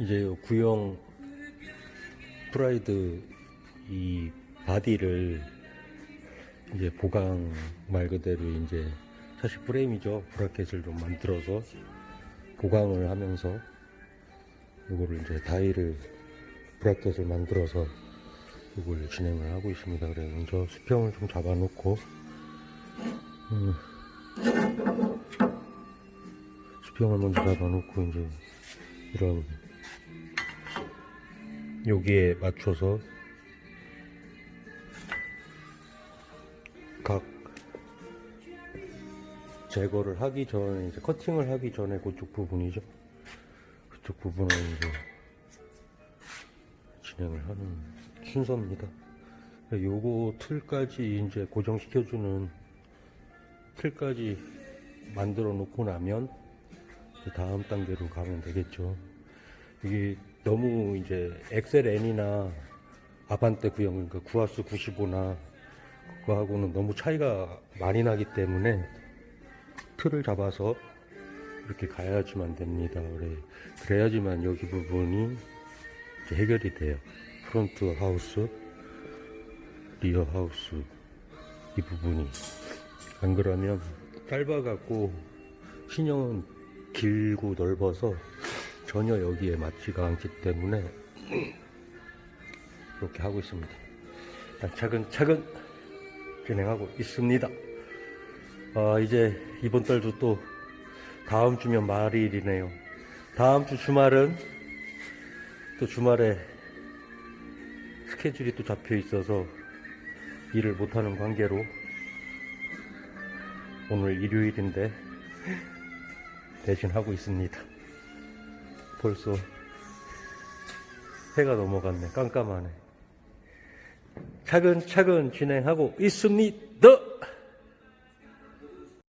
이제 구형 프라이드 이 바디를 이제 보강 말 그대로 이제 사실 프레임이죠. 브라켓을 좀 만들어서 보강을 하면서 이거를 이제 다이를 브라켓을 만들어서 이걸 진행을 하고 있습니다. 그래서 먼저 수평을 좀 잡아 놓고 음, 수평을 먼저 잡아 놓고 이제 이런 여기에 맞춰서 각 제거를 하기 전에 이제 커팅을 하기 전에 그쪽 부분이죠. 그쪽 부분을 이제 진행을 하는 순서입니다. 요거 틀까지 이제 고정시켜주는 틀까지 만들어 놓고 나면 그 다음 단계로 가면 되겠죠. 이게 너무 이제 엑셀N이나 아반떼 구형, 그러니까 구하스 95나 그거하고는 너무 차이가 많이 나기 때문에 틀을 잡아서 이렇게 가야지만 됩니다. 그래, 그래야지만 여기 부분이 해결이 돼요. 프론트 하우스, 리어 하우스 이 부분이 안 그러면 짧아갖고 신형은 길고 넓어서 전혀 여기에 맞지가 않기 때문에 이렇게 하고 있습니다. 일단 차근차근 진행하고 있습니다. 아, 이제 이번 달도 또 다음 주면 말일이네요. 다음 주 주말은 또 주말에 스케줄이 또 잡혀 있어서 일을 못하는 관계로 오늘 일요일인데 대신 하고 있습니다. 벌써 해가 넘어갔네. 깜깜하네. 차근차근 진행하고 있습니다.